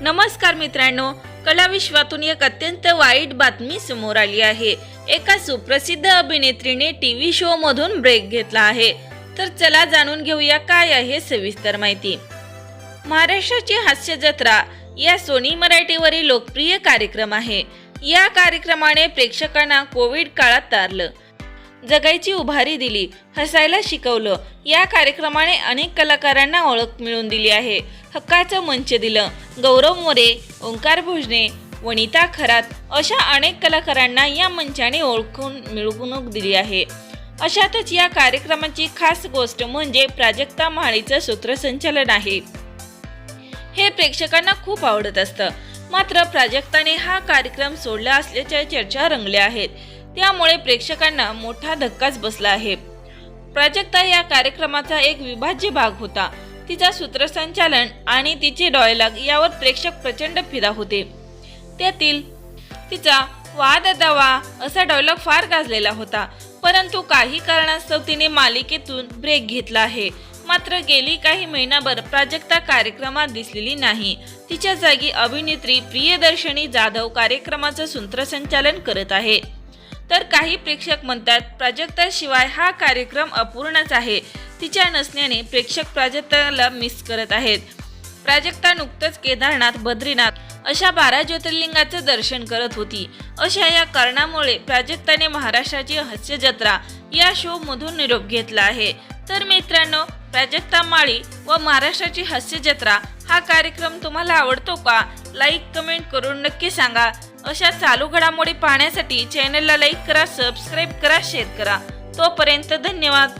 नमस्कार मित्रांनो कला विश्वातून एक अत्यंत वाईट बातमी समोर आली आहे. एका सुप्रसिद्ध अभिनेत्रीने टीव्ही शो मधून ब्रेक घेतला आहे. तर चला जाणून घेऊया काय आहे सविस्तर माहिती. महाराष्ट्राची हास्य जत्रा या सोनी मराठीवरील लोकप्रिय कार्यक्रम आहे. या कार्यक्रमाने प्रेक्षकांना कोविड काळात तारलं. जगायची उभारी दिली हसायला शिकवलं. या कार्यक्रमाने अनेक कलाकारांना ओळख मिळवून दिली आहे. हक्काचं मंच दिलं. गौरव मोरे ओंकार भोजने वनिता खरात अशा अनेक कलाकारांना या मंचाने ओळखून मिळवणूक दिली आहे. अशातच या कार्यक्रमाची खास गोष्ट म्हणजे प्राजक्ता महाळीचं सूत्रसंचालन आहे. हे प्रेक्षकांना खूप आवडत असतं. मात्र प्राजक्ताने हा कार्यक्रम सोडला असल्याच्या चर्चा रंगल्या आहेत. त्यामुळे प्रेक्षकांना मोठा धक्काच बसला आहे. प्राजक्ता या कार्यक्रमाचा एक विभाज्य भाग होता. तिचा सूत्रसंचालन आणि तिचे डॉयलॉग यावर प्रेक्षक प्रचंड फिदा होते. त्यातील तिचा वाद दावा असा डॉयलॉग फार गाजलेला होता. परंतु काही कारणास्तव तिने मालिकेतून ब्रेक घेतला आहे. मात्र गेली काही महिनाभर प्राजक्ता कार्यक्रमात दिसलेली नाही. तिच्या जागी अभिनेत्री प्रियदर्शनी जाधव कार्यक्रमाचं सूत्रसंचालन करत आहे. तर काही प्रेक्षक म्हणतात प्राजक्ताशिवाय हा कार्यक्रम अपूर्णच आहे. तिच्या नसण्याने प्रेक्षक प्राजक्ताला मिस करत आहेत. प्राजक्ता नुकतंच केदारनाथ बद्रीनाथ अशा बारा ज्योतिर्लिंगाचं दर्शन करत होती. अशा या कारणामुळे प्राजक्ताने महाराष्ट्राची हास्य जत्रा या शो मधून निरोप घेतला आहे. तर मित्रांनो प्राजक्ता माळी व महाराष्ट्राची हास्य जत्रा हा कार्यक्रम तुम्हाला आवडतो का? लाईक कमेंट करून नक्की सांगा. अशा चालू घडामोडी पाहण्यासाठी चॅनलला लाईक करा सबस्क्राईब करा शेअर करा. तोपर्यंत धन्यवाद.